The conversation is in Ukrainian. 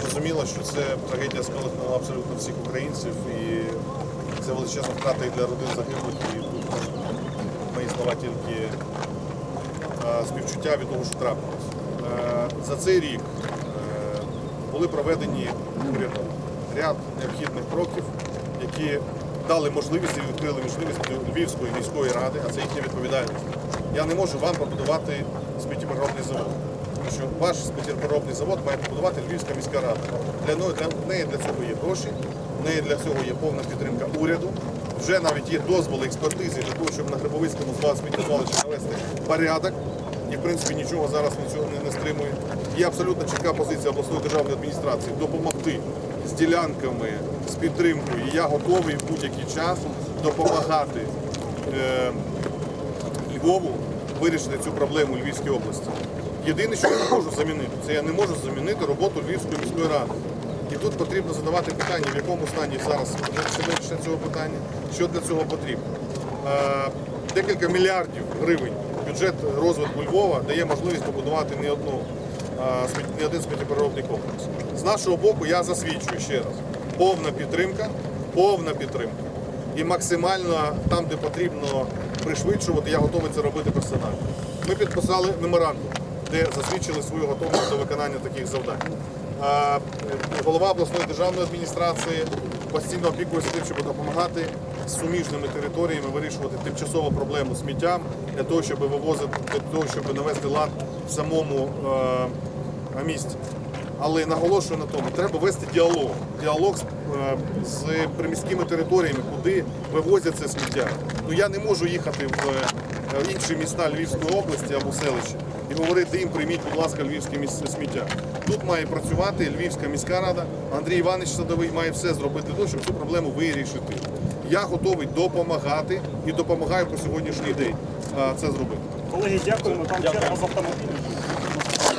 Зрозуміло, що це трагедія сколихнула абсолютно всіх українців і це величезна втрата і для родин загиблих. І тут мої слова тільки співчуття від того, що трапилось. За цей рік були проведені урядом ряд необхідних кроків, які дали можливість і відкрили можливість Львівської міської ради, а це їхня відповідальність. Я не можу вам побудувати сміттєпереробний завод. Що ваш сміттєпереробний завод має побудувати Львівська міська рада. Для неї, для цього є гроші, в неї для цього є повна підтримка уряду. Вже навіть є дозволи експертизи для того, щоб на Грибовицькому звал сміттєзвалищі навести порядок. І в принципі нічого зараз нічого не, не стримує. Є абсолютно чітка позиція обласної державної адміністрації допомогти з ділянками, з підтримкою. І я готовий в будь-який час допомагати е, Львову вирішити цю проблему у Львівській області. Єдине, що я не можу замінити, це я не можу замінити роботу Львівської міської ради. І тут потрібно задавати питання, в якому стані зараз вирішення цього питання, що для цього потрібно. Е, Декілька мільярдів гривень бюджет розвитку Львова дає можливість побудувати не одну а, не один сміттєпереробний комплекс. З нашого боку я засвідчую ще раз. Повна підтримка, повна підтримка. І максимально там, де потрібно пришвидшувати, я готовий це робити персонально. Ми підписали меморандум, де засвідчили свою готовність до виконання таких завдань. Е, Голова обласної державної адміністрації постійно опікується тим, щоб допомагати суміжними територіями вирішувати тимчасову проблему сміттям для того, щоб вивозити, для того, щоб навести лад в самому е, місті. Але наголошую на тому, треба вести діалог. Діалог з, е, з приміськими територіями, куди вивозять це сміття. Ну я не можу їхати в е, інші міста Львівської області або селища і говорити їм, прийміть, будь ласка, львівське міс- сміття. Тут має працювати Львівська міська рада. Андрій Іванович Садовий має все зробити для того, щоб цю проблему вирішити. Я готовий допомагати і допомагаю по сьогоднішній день е, це зробити. Колеги, дякуємо. Там черга з автомобілів.